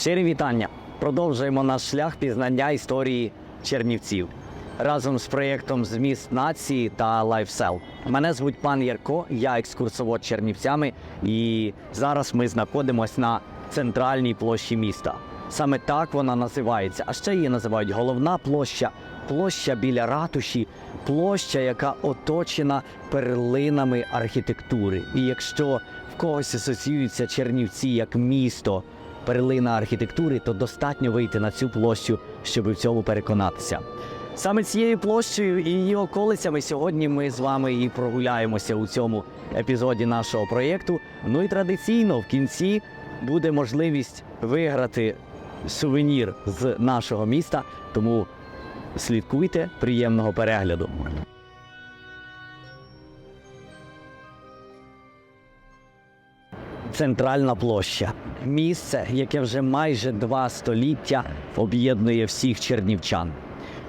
Щирі вітання. Продовжуємо наш шлях пізнання історії Чернівців разом з проєктом Зміст нації та Лайфсел. Мене звуть пан Ярко, я екскурсовод Чернівцями, і зараз ми знаходимося на центральній площі міста. Саме так вона називається. А ще її називають головна площа, площа біля ратуші, площа, яка оточена перлинами архітектури. І якщо в когось асоціюються Чернівці як місто, перлина архітектури, то достатньо вийти на цю площу, щоб в цьому переконатися. Саме цією площею і її околицями сьогодні ми з вами і прогуляємося у цьому епізоді нашого проєкту. Ну і традиційно в кінці буде можливість виграти сувенір з нашого міста. Тому слідкуйте, приємного перегляду. Центральна площа місце, яке вже майже два століття об'єднує всіх чернівчан.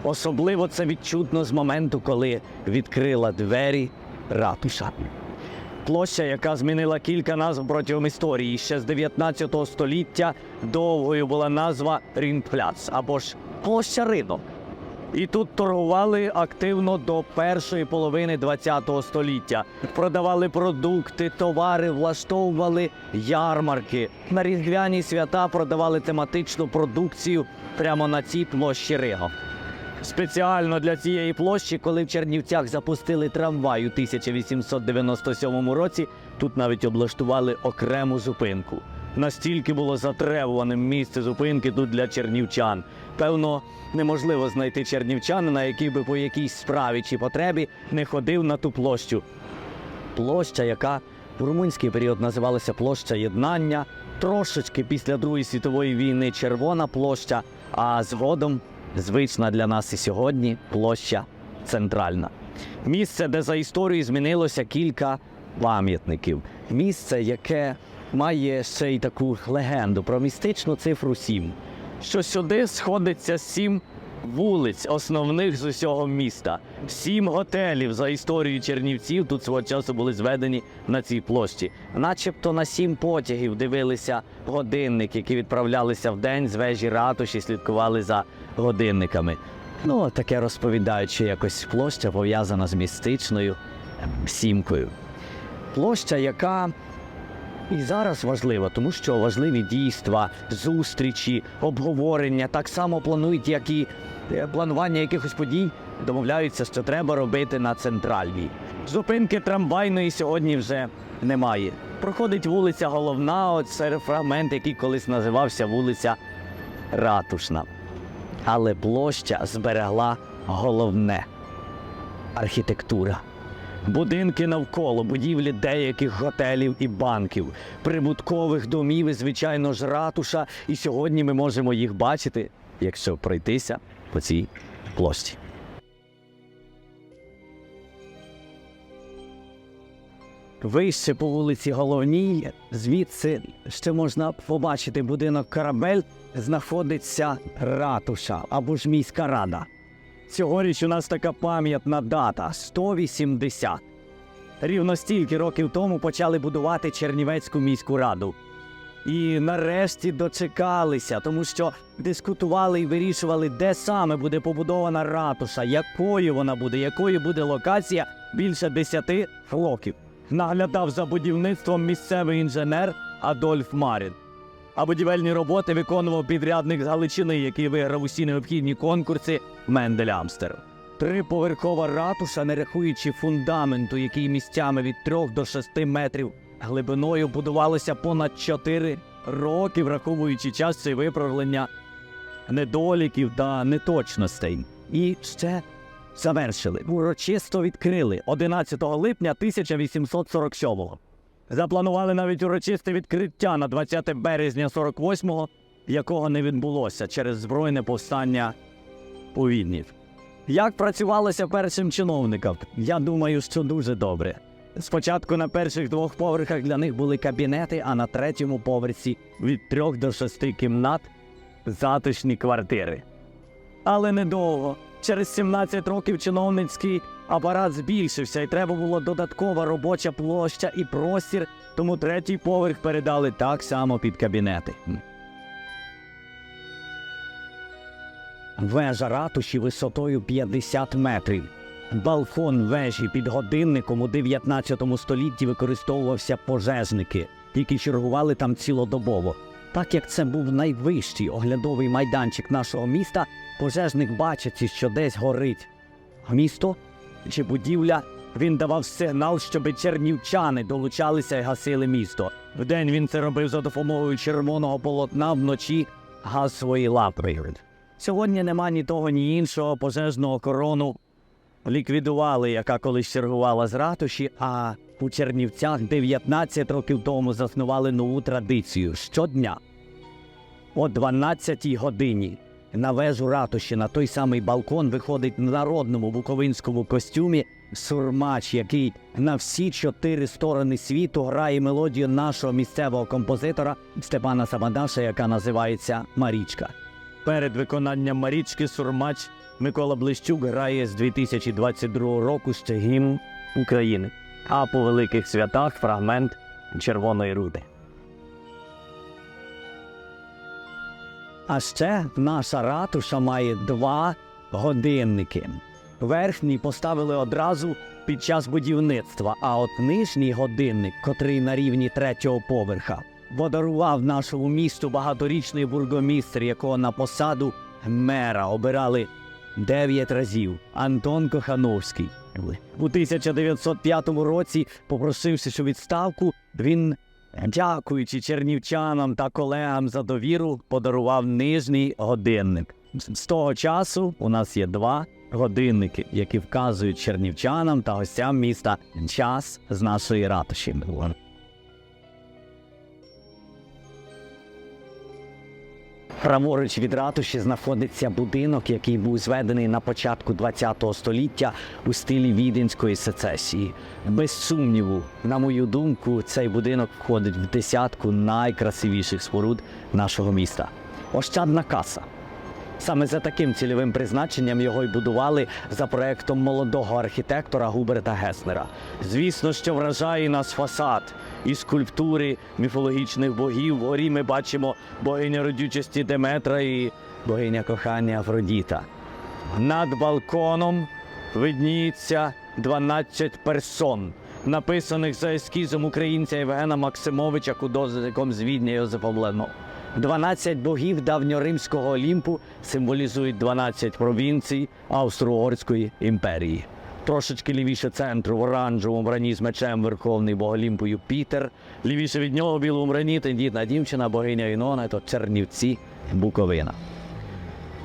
Особливо це відчутно з моменту, коли відкрила двері ратуша. Площа, яка змінила кілька назв протягом історії. Ще з 19 століття довгою була назва Рінпляц або ж площа ринок. І тут торгували активно до першої половини ХХ століття. Продавали продукти, товари, влаштовували ярмарки. На різдвяні свята продавали тематичну продукцію прямо на цій площі ринок. Спеціально для цієї площі, коли в Чернівцях запустили трамвай у 1897 році, тут навіть облаштували окрему зупинку. Настільки було затребуваним місце зупинки тут для чернівчан. Певно, неможливо знайти чернівчанина, який би по якійсь справі чи потребі не ходив на ту площу. Площа, яка в румунський період називалася площа єднання, трошечки після Другої світової війни червона площа, а згодом звична для нас і сьогодні площа центральна. Місце, де за історією змінилося кілька пам'ятників. Місце, яке має ще й таку легенду про містичну цифру 7. Що сюди сходиться сім вулиць, основних з усього міста. Сім готелів за історією Чернівців тут свого часу були зведені на цій площі. Начебто на сім потягів дивилися годинники, які відправлялися в день з вежі ратуші, слідкували за годинниками. Ну, таке розповідають, якось площа пов'язана з містичною сімкою. Площа, яка і зараз важлива, тому що важливі дійства, зустрічі, обговорення так само планують, як і е, планування якихось подій. Домовляються, що треба робити на центральній. Зупинки трамвайної сьогодні вже немає. Проходить вулиця головна, от це фрагмент, який колись називався вулиця Ратушна. Але площа зберегла головне архітектура. Будинки навколо, будівлі деяких готелів і банків, прибуткових домів і, звичайно ж, ратуша. І сьогодні ми можемо їх бачити, якщо пройтися по цій площі. Вище по вулиці Головній, звідси ще можна побачити будинок Корабель, знаходиться ратуша або ж міська рада. Цьогоріч у нас така пам'ятна дата 180. Рівно стільки років тому почали будувати Чернівецьку міську раду. І нарешті дочекалися, тому що дискутували і вирішували, де саме буде побудована ратуша, якою вона буде, якою буде локація більше 10 років. Наглядав за будівництвом місцевий інженер Адольф Марін. А будівельні роботи виконував підрядник Галичини, який виграв усі необхідні конкурси Мендель Амстер. Триповерхова ратуша, не рахуючи фундаменту, який місцями від 3 до 6 метрів глибиною будувалося понад 4 роки, враховуючи час і виправлення недоліків та неточностей. І ще завершили. Урочисто відкрили 11 липня 1847-го. Запланували навіть урочисте відкриття на 20 березня 48-го, якого не відбулося через збройне повстання у Відні. Як працювалося першим чиновникам? Я думаю, що дуже добре. Спочатку на перших двох поверхах для них були кабінети, а на третьому поверсі від трьох до шести кімнат затишні квартири. Але недовго. Через 17 років чиновницький апарат збільшився, і треба було додаткова робоча площа і простір, тому третій поверх передали так само під кабінети. Вежа ратуші висотою 50 метрів. Балкон вежі під годинником у 19 столітті використовувався пожежники, які чергували там цілодобово. Так як це був найвищий оглядовий майданчик нашого міста, пожежник бачачи, що десь горить місто чи будівля, він давав сигнал, щоб чернівчани долучалися і гасили місто. Вдень він це робив за допомогою червоного полотна, вночі. Газ свої лапи. Сьогодні нема ні того, ні іншого пожежного корону. Ліквідували, яка колись чергувала з ратуші, а у Чернівцях 19 років тому заснували нову традицію щодня. О 12-й годині на вежу ратуші на той самий балкон виходить в народному буковинському костюмі сурмач, який на всі чотири сторони світу грає мелодію нашого місцевого композитора Степана Сабадаша, яка називається Марічка. Перед виконанням Марічки Сурмач Микола Блищук грає з 2022 року ще гімн України, а по великих святах фрагмент Червоної руди. А ще наша ратуша має два годинники. Верхній поставили одразу під час будівництва, а от нижній годинник, котрий на рівні третього поверха, подарував нашому місту багаторічний бургомістр, якого на посаду мера обирали дев'ять разів Антон Кохановський. У 1905 році, попросивши у відставку, він, дякуючи чернівчанам та колегам за довіру, подарував нижній годинник. З того часу у нас є два годинники, які вказують чернівчанам та гостям міста час з нашої ратуші. Праворуч від ратуші знаходиться будинок, який був зведений на початку ХХ століття у стилі віденської сецесії. Без сумніву, на мою думку, цей будинок входить в десятку найкрасивіших споруд нашого міста. Ощадна каса. Саме за таким цільовим призначенням його й будували за проектом молодого архітектора Губерта Геснера. Звісно, що вражає нас фасад і скульптури міфологічних богів. Вгорі ми бачимо богиня родючості Деметра і богиня кохання Афродіта. Над балконом видніється 12 персон, написаних за ескізом українця Євгена Максимовича художником з Відня Йозефом Лено. 12 богів давньоримського Олімпу символізують 12 провінцій Австро-Угорської імперії. Трошечки лівіше центру в оранжевому врані з мечем Верховний бог Олімпу Юпітер. Лівіше від нього білому врані тендітна дівчина, богиня Інона, то Чернівці, Буковина.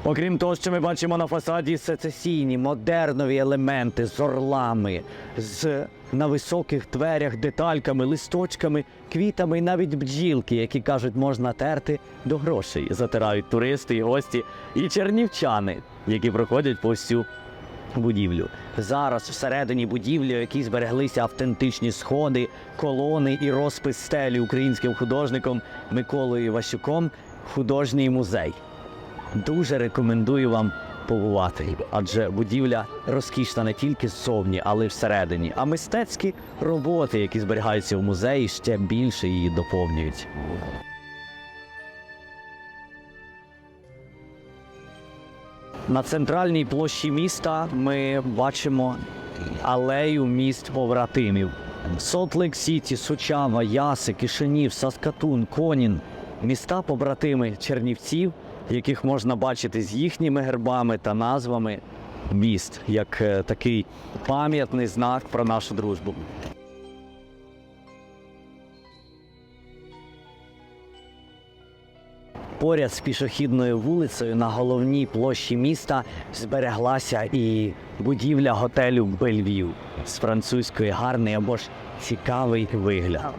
Окрім того, що ми бачимо на фасаді сецесійні, модернові елементи з орлами, з на високих дверях, детальками, листочками, квітами і навіть бджілки, які кажуть, можна терти до грошей. Затирають туристи і гості, і чернівчани, які проходять по всю будівлю. Зараз всередині будівлі, у якій збереглися автентичні сходи, колони і розпис стелі українським художником Миколою Іващуком, художній музей. Дуже рекомендую вам побувати, адже будівля розкішна не тільки ззовні, але й всередині. А мистецькі роботи, які зберігаються в музеї, ще більше її доповнюють. На центральній площі міста ми бачимо алею міст побратимів. Солт-Лейк Сіті, Сучава, Яси, Кишинів, Саскатун, Конін міста побратими Чернівців, яких можна бачити з їхніми гербами та назвами міст, як е, такий пам'ятний знак про нашу дружбу. Поряд з пішохідною вулицею на головній площі міста збереглася і будівля готелю Бельвів з французької гарний або ж цікавий вигляд.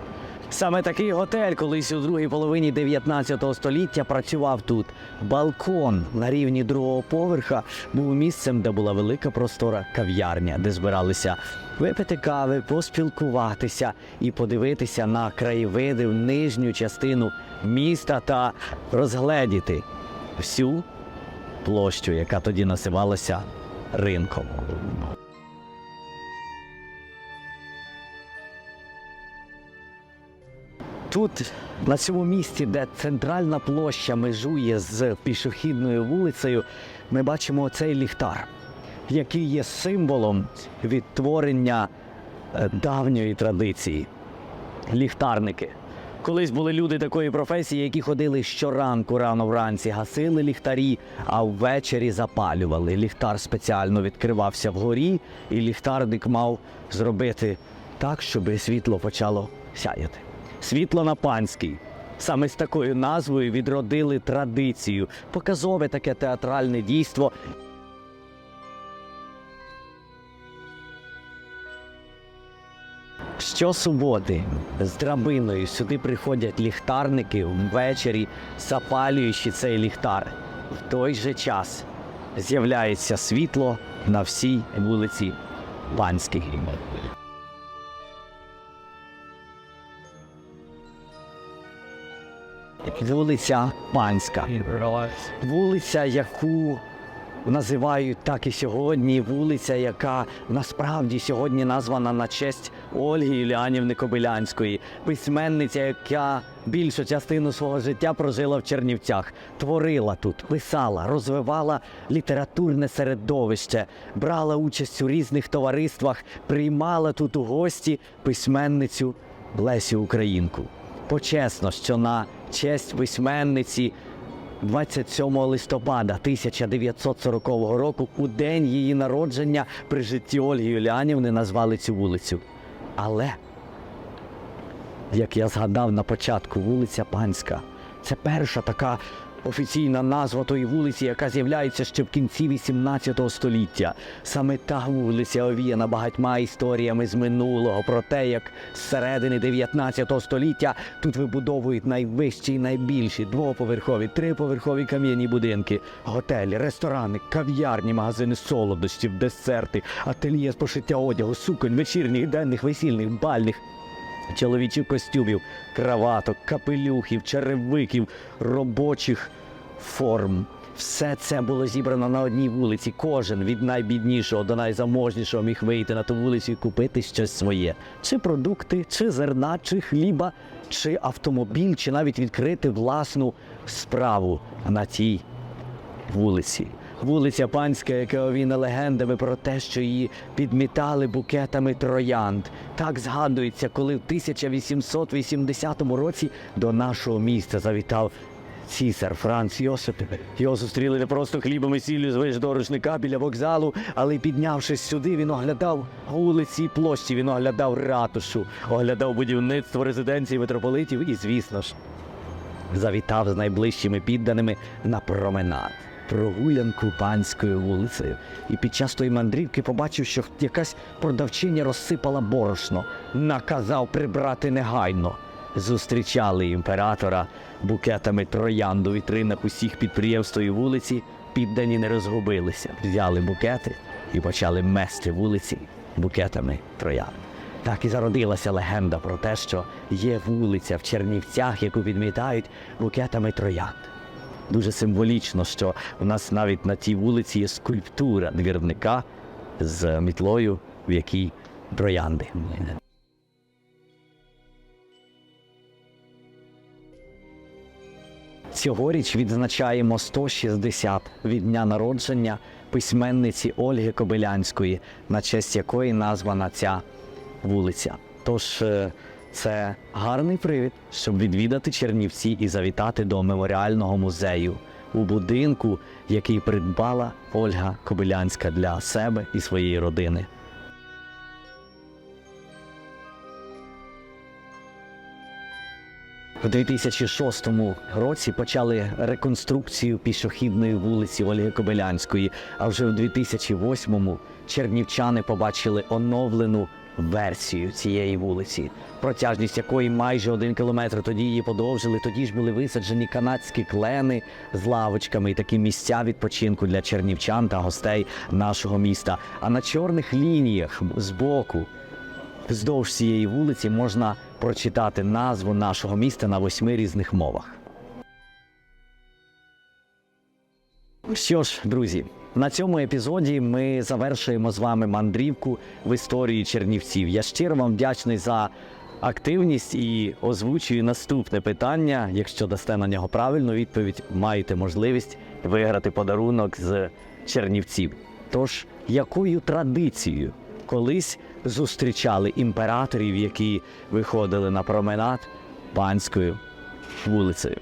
Саме такий готель колись у другій половині 19 століття працював тут. Балкон на рівні другого поверха був місцем, де була велика простора кав'ярня, де збиралися випити кави, поспілкуватися і подивитися на краєвиди в нижню частину міста та розгледіти всю площу, яка тоді називалася ринком. Тут, на цьому місці, де центральна площа межує з пішохідною вулицею, ми бачимо цей ліхтар, який є символом відтворення е, давньої традиції. Ліхтарники. Колись були люди такої професії, які ходили щоранку рано вранці, гасили ліхтарі, а ввечері запалювали. Ліхтар спеціально відкривався вгорі, і ліхтарник мав зробити так, щоб світло почало сяяти. Світло на панський. Саме з такою назвою відродили традицію, показове таке театральне дійство, Щосуботи з драбиною сюди приходять ліхтарники ввечері, запалюючи цей ліхтар. В той же час з'являється світло на всій вулиці Панській. Вулиця Панська. Вулиця, яку називають так і сьогодні. Вулиця, яка насправді сьогодні названа на честь Ольги Юліанівни Кобилянської, письменниця, яка більшу частину свого життя прожила в Чернівцях, творила тут, писала, розвивала літературне середовище, брала участь у різних товариствах, приймала тут у гості письменницю Лесю Українку. Почесно, що на честь письменниці 27 листопада 1940 року, у день її народження при житті Ольги Юліанівни назвали цю вулицю. Але, як я згадав на початку, вулиця Панська це перша така офіційна назва тої вулиці, яка з'являється ще в кінці 18 століття. Саме та вулиця овіяна багатьма історіями з минулого. Про те, як з середини 19 століття тут вибудовують найвищі і найбільші двоповерхові, триповерхові кам'яні будинки, готелі, ресторани, кав'ярні, магазини солодощів, десерти, ательє з пошиття одягу, суконь, вечірніх, денних, весільних, бальних чоловічих костюмів, краваток, капелюхів, черевиків, робочих форм. Все це було зібрано на одній вулиці. Кожен від найбіднішого до найзаможнішого міг вийти на ту вулицю і купити щось своє: чи продукти, чи зерна, чи хліба, чи автомобіль, чи навіть відкрити власну справу на тій вулиці. Вулиця Панська, яка овіна легендами про те, що її підмітали букетами троянд. Так згадується, коли в 1880 році до нашого міста завітав цісар Франц Йосип. Його зустріли не просто хлібом і сіллю з виждого рушника біля вокзалу, але піднявшись сюди, він оглядав вулиці і площі, він оглядав ратушу, оглядав будівництво резиденції митрополитів і, звісно ж, завітав з найближчими підданими на променад. Прогулянку панською вулицею, і під час тої мандрівки побачив, що якась продавчиня розсипала борошно, наказав прибрати негайно. Зустрічали імператора букетами троянд у вітринах усіх підприємств тої вулиці, піддані не розгубилися, взяли букети і почали мести вулиці букетами троянд. Так і зародилася легенда про те, що є вулиця в Чернівцях, яку відмітають букетами троянд. Дуже символічно, що у нас навіть на тій вулиці є скульптура двірника з мітлою, в якій троянди. Цьогоріч відзначаємо 160 від дня народження письменниці Ольги Кобилянської, на честь якої названа ця вулиця. Тож е, це гарний привід, щоб відвідати Чернівці і завітати до меморіального музею у будинку, який придбала Ольга Кобилянська для себе і своєї родини. У 2006 році почали реконструкцію пішохідної вулиці Ольги Кобилянської, а вже в 2008-му чернівчани побачили оновлену версію цієї вулиці, протяжність якої майже один кілометр. Тоді її подовжили. Тоді ж були висаджені канадські клени з лавочками і такі місця відпочинку для чернівчан та гостей нашого міста. А на чорних лініях збоку Вздовж цієї вулиці можна прочитати назву нашого міста на восьми різних мовах. Що ж, друзі, на цьому епізоді ми завершуємо з вами мандрівку в історії Чернівців. Я щиро вам вдячний за активність і озвучую наступне питання. Якщо дасте на нього правильну відповідь, маєте можливість виграти подарунок з Чернівців. Тож, якою традицією колись зустрічали імператорів, які виходили на променад панською вулицею?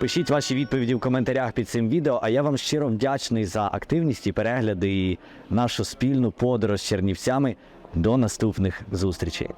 Пишіть ваші відповіді в коментарях під цим відео, а я вам щиро вдячний за активність і перегляди і нашу спільну подорож з Чернівцями. До наступних зустрічей.